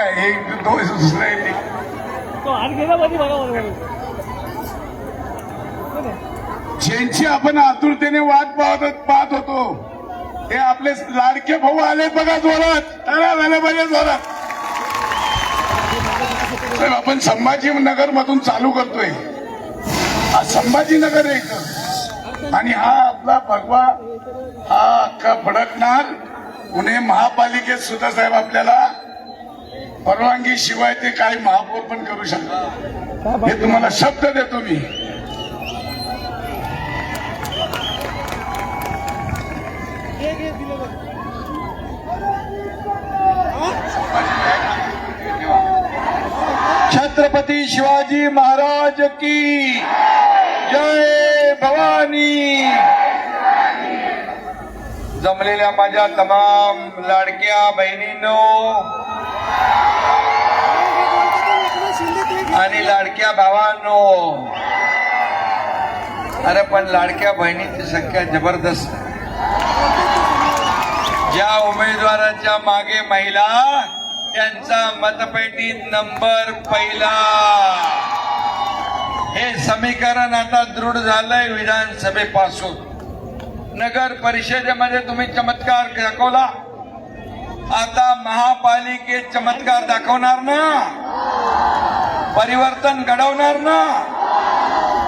तो बरोबर ज्यांची आपण आतुरतेने वाट पाहत पाहत होतो हे आपले लाडके भाऊ आले बघा जोरात. टाळ्या झाल्या पाहिजे जोरात. साहेब आपण संभाजीनगर मधून चालू करतोय. हा संभाजीनगर आहे इथं. आणि हा आपला भगवा हा अख्खा फडकणार पुणे महापालिकेत सुद्धा साहेब आपल्याला परवानगी शिवाय ते काही महापौर पण करू शकतात. हे तुम्हाला शब्द देतो मी. छत्रपती शिवाजी महाराज की जय भवानी. जमलेल्या माझ्या तमाम लाडक्या बहिणींनो आणि लाडक्या भावांनो. अरे पण लाडक्या बहिणींची संख्या जबरदस्त. ज्या उमेदवाराच्या मागे महिला त्यांचा मतपेटीत नंबर पहिला. हे समीकरण आता दृढ झालंय विधानसभेपासून. नगर परिषदेमध्ये तुम्ही चमत्कार दाखवला. आता महापालिकेत चमत्कार दाखवणार ना? परिवर्तन घडवणार ना?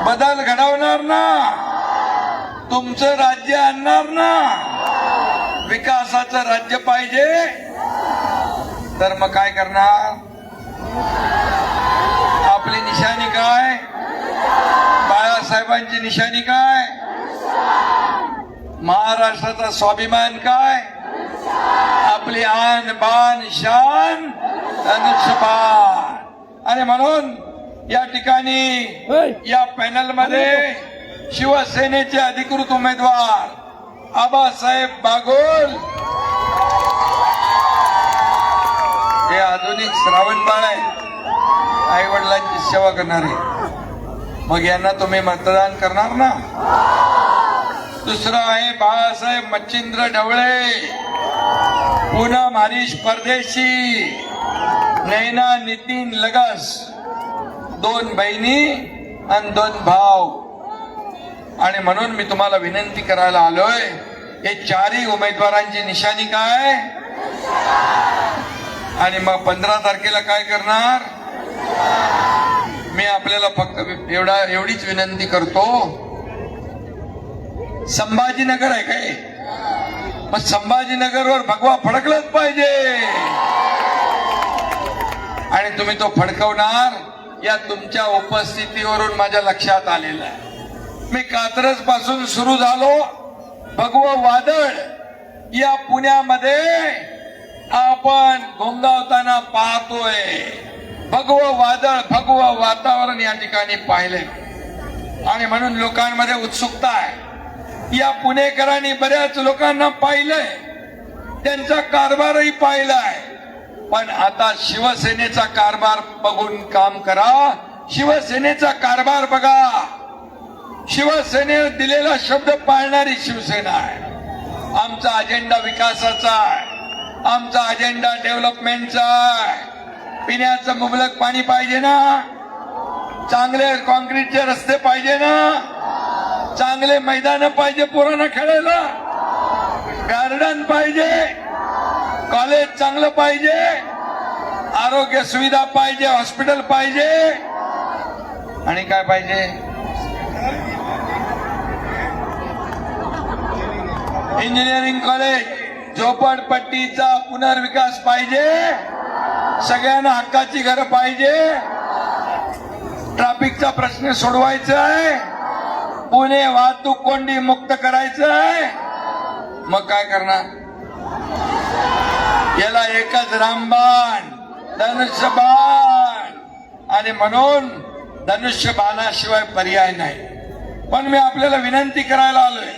बदल घडवणार ना? तुमचं राज्य आणणार ना? विकासाचं राज्य पाहिजे? तर मग काय करणार? आपली निशाणी काय? बाळासाहेबांची निशाणी काय? महाराष्ट्राचा स्वाभिमान काय? आपली आन बान शान धनुष्यबाण आणि म्हणून या ठिकाणी या पॅनलमध्ये शिवसेनेचे अधिकृत उमेदवार आबासाहेब बागोल. हे आधुनिक श्रावण बाळ आहे. आई वडिलांची सेवा करणारे. मग यांना तुम्ही मतदान करणार ना? दुसरं आहे बाळासाहेब मच्छिंद्र ढवळे. पूनम हरीश परदेशी. नैना नितीन लगस. दोन बहिणी आणि दोन भाव आणि म्हणून मी तुम्हाला विनंती करायला आलोय हे चारही उमेदवारांची निशाणी काय? आणि मग पंधरा तारखेला काय करणार? मी आपल्याला फक्त एवढा एवढीच विनंती करतो. संभाजीनगर आहे काय? मग संभाजीनगरवर भगवा फडकलंच पाहिजे. आणि तुम्ही तो फडकवणार या तुमच्या उपस्थितीवरून माझ्या लक्षात आलेलं आहे. मी कात्रजपासून सुरू झालो. भगव वादळ या पुण्यामध्ये आपण घोंगावताना पाहतोय. भगव वादळ भगव वातावरण या ठिकाणी पाहिले आणि म्हणून लोकांमध्ये उत्सुकता आहे. या पुणेकरांनी बऱ्याच लोकांना पाहिलंय. त्यांचा कारभारही पाहिलाय. पण आता शिवसेनेचा कारभार बघून काम करा. शिवसेनेचा कारभार बघा. शिवसेनेने दिलेला शब्द पाळणारी शिवसेना आहे. आमचा अजेंडा विकासाचा आहे. आमचा अजेंडा डेव्हलपमेंटचा आहे. पिण्याचं मुबलक पाणी पाहिजे ना? चांगले कॉन्क्रीटचे रस्ते पाहिजे ना? चांगले मैदान पाहिजे पोरांना खेळायला. गार्डन पाहिजे. कॉलेज चांगलं पाहिजे. आरोग्य सुविधा पाहिजे हॉस्पिटल पाहिजे. आणि काय पाहिजे? इंजिनिअरिंग कॉलेज झोपडपट्टीचा पुनर्विकास पाहिजे. सगळ्यांना हक्काची घरं पाहिजे. ट्रॅफिकचा प्रश्न सोडवायचा आहे. पुणे वाहतूक कोंडी मुक्त करायचं आहे मग काय करणार? याला एकच रामबाण धनुष्यबाण आणि म्हणून धनुष्यबाणाशिवाय पर्याय नाही. पण मी आपल्याला विनंती करायला आलोय.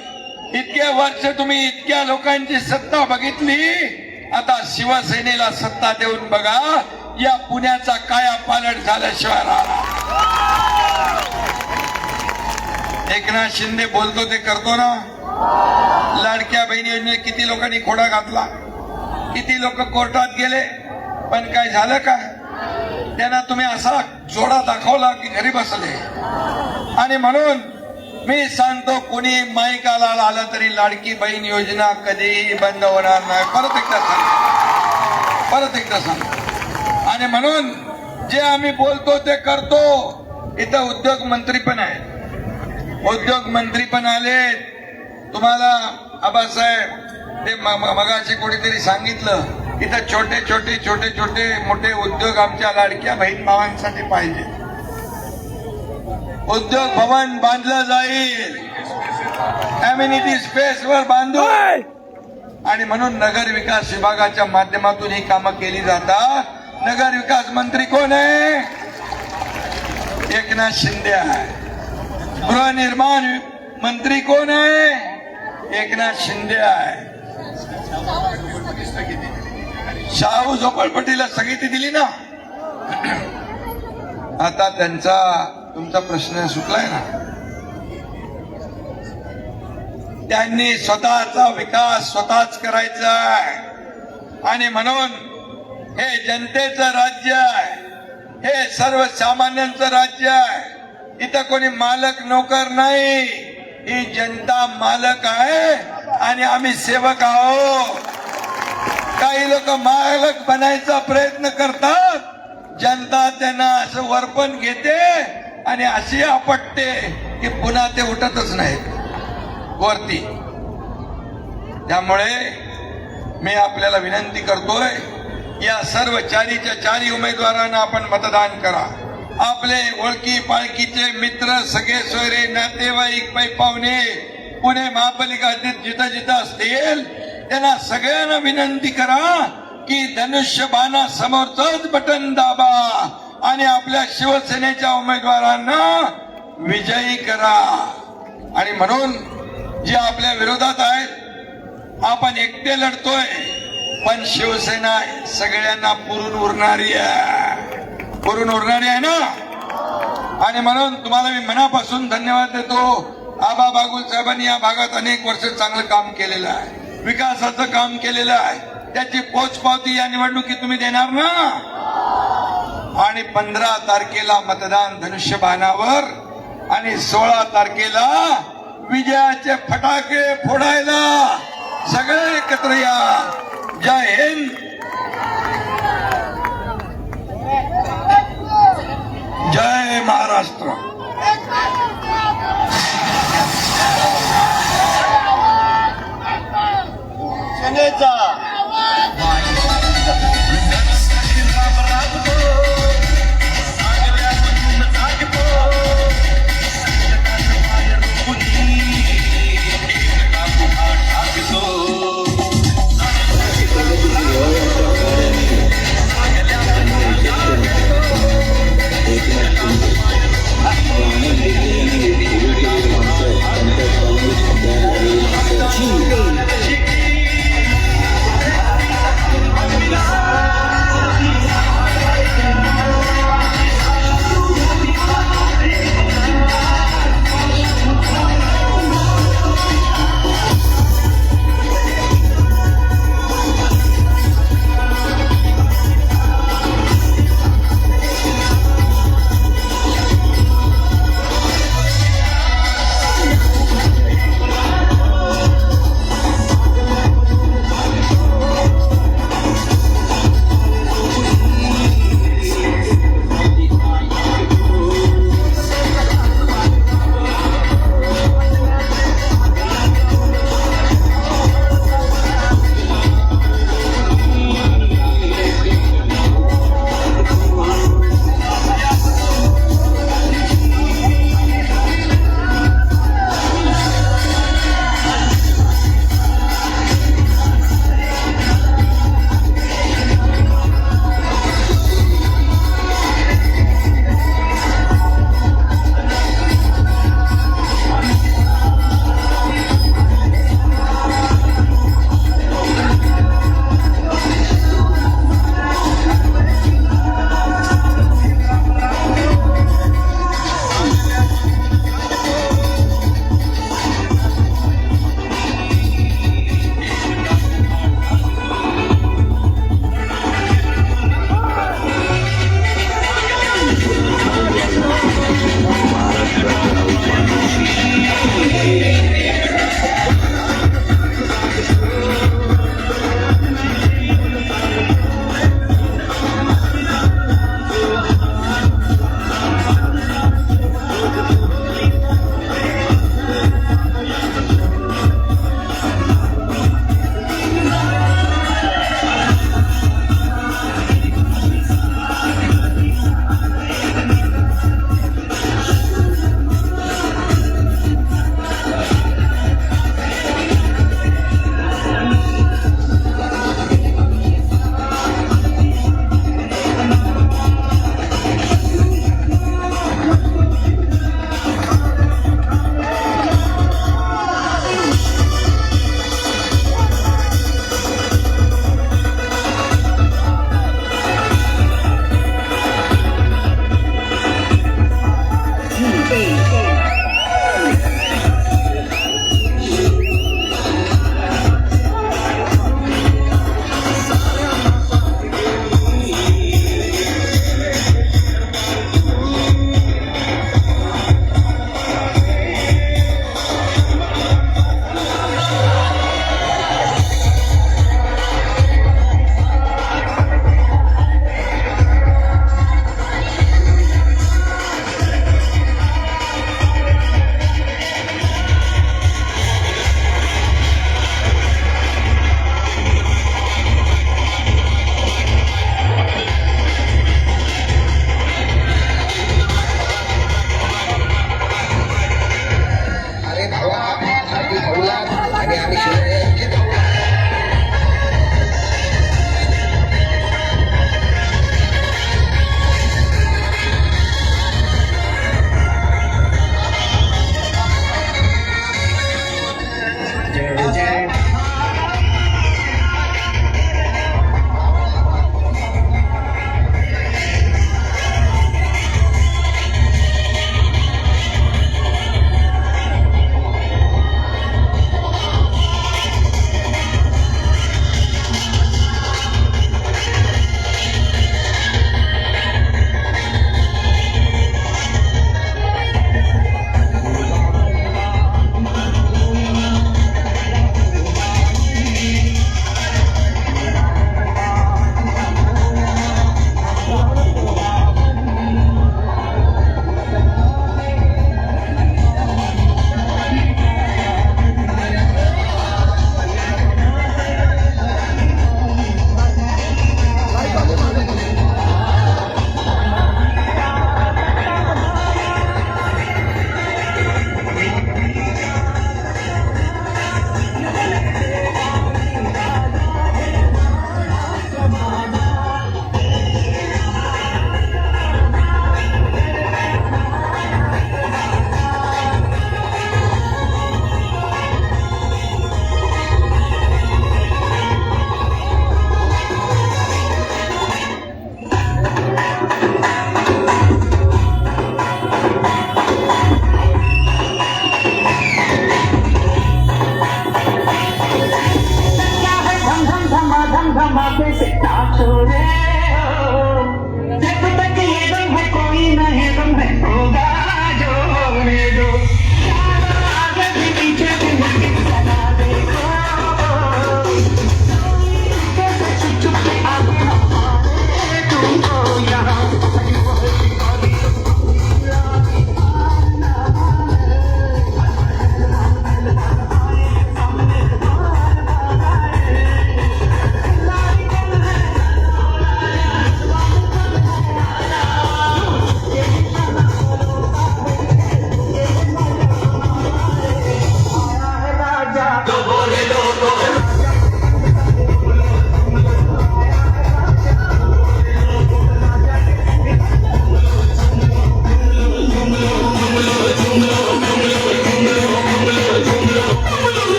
इतक्या वर्ष तुम्ही इतक्या लोकांची सत्ता बघितली आता शिवसेनेला सत्ता देऊन बघा या पुण्याचा काया पालट झाल्याशिवाय राहणार. एकनाथ शिंदे बोलतो ते करतो ना. लाडक्या बहिणी योजनेत किती लोकांनी खोडा घातला? किती लोक कोर्टात गेले? पण काय झालं का? त्यांना तुम्ही असा जोडा दाखवला की घरी बसले. आणि म्हणून मी सांगतो कुणी माईकाला आलं तरी लाडकी बहीण योजना कधीही बंद होणार नाही. परत एकदा सांग परत एकदा सांग आणि म्हणून जे आम्ही बोलतो ते करतो. इथं उद्योग मंत्री पण आहेत. उद्योग मंत्री पण आले. तुम्हाला आबासाहेब ते मगाशी कोणीतरी सांगितलं इथं छोटे छोटे छोटे छोटे मोठे उद्योग आमच्या लाडक्या बहीण भावांसाठी पाहिजे. उद्योग भवन बांधलं जाईल. कम्युनिटी स्पेस वर बांधू आणि म्हणून नगर विकास विभागाच्या माध्यमातून ही कामं केली जातात. नगर विकास मंत्री कोण आहे? एकनाथ शिंदे आहे गृहनिर्माण मंत्री कोण आहे? एकनाथ शिंदे आहे. शाहू झोपडपट्टीला स्थगिती दिली ना? आता त्यांचा तुमचा प्रश्न सुटलाय ना? त्यांनी स्वतःचा विकास स्वतःच करायचा आहे. आणि म्हणून हे जनतेचं राज्य आहे. हे सर्वसामान्यांचं राज्य आहे. इथं कोणी मालक नोकर नाही. ही जनता मालक आहे आणि आम्ही सेवक आहोत. काही लोक मालक बनायचा प्रयत्न करतात. जनता त्यांना असं वर्पण घेते आणि अशी आपटते की पुन्हा ते उठतच नाहीत. वरती. त्यामुळे मी आपल्याला विनंती करतोय या सर्व चारीच्या चारी उमेदवारांना आपण मतदान करा. आपले ओळखी पाळखीचे मित्र सगळे सोयरे नातेवाईक पै पाहुणे पुणे महापालिका जिथं जिथं असतील त्यांना सगळ्यांना विनंती करा की धनुष्यबाणा समोरच बटन दाबा आणि आपल्या शिवसेनेच्या उमेदवारांना विजयी करा. आणि म्हणून जे आपल्या विरोधात आहेत आपण एकटे लढतोय पण शिवसेना सगळ्यांना पुरून उरणारी आहे. पुरून उरणारी आहे ना? आणि म्हणून तुम्हाला मी मनापासून धन्यवाद देतो. आबा बागुल साहेबांनी या भागात अनेक वर्ष चांगलं काम केलेलं आहे. विकासाचं काम केलेलं आहे. त्याची पोचपावती या निवडणुकीत तुम्ही देणार ना? आणि पंधरा तारखेला मतदान धनुष्यबाणावर आणि सोळा तारखेला विजयाचे फटाके फोडायला. सगळे एकत्र या. जय हिंद जय महाराष्ट्र सेनेचा.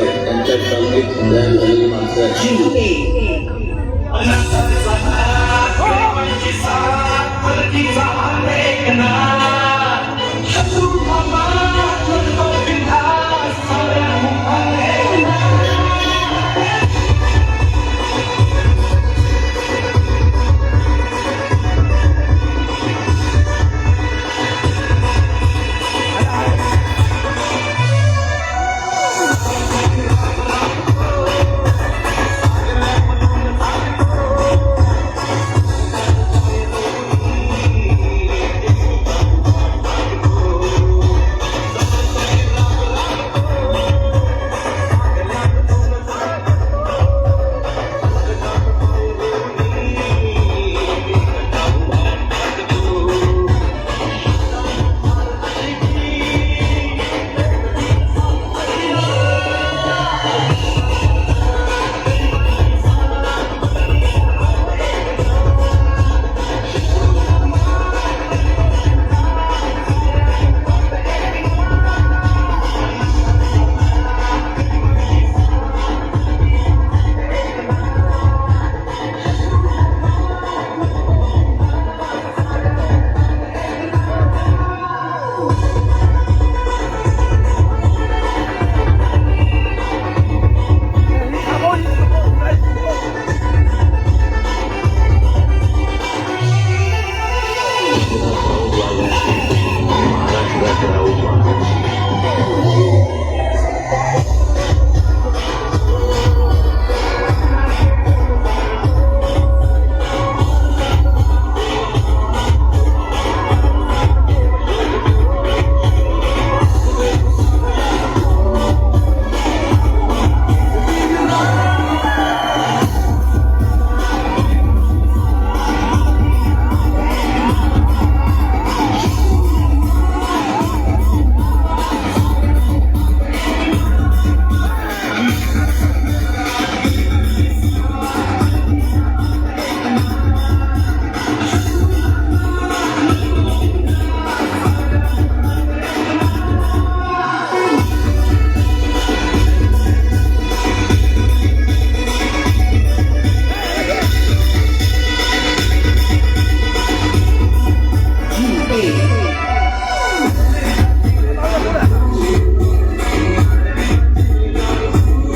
माणसं त्यांच्या तंगीत झालेली माणसं आहेत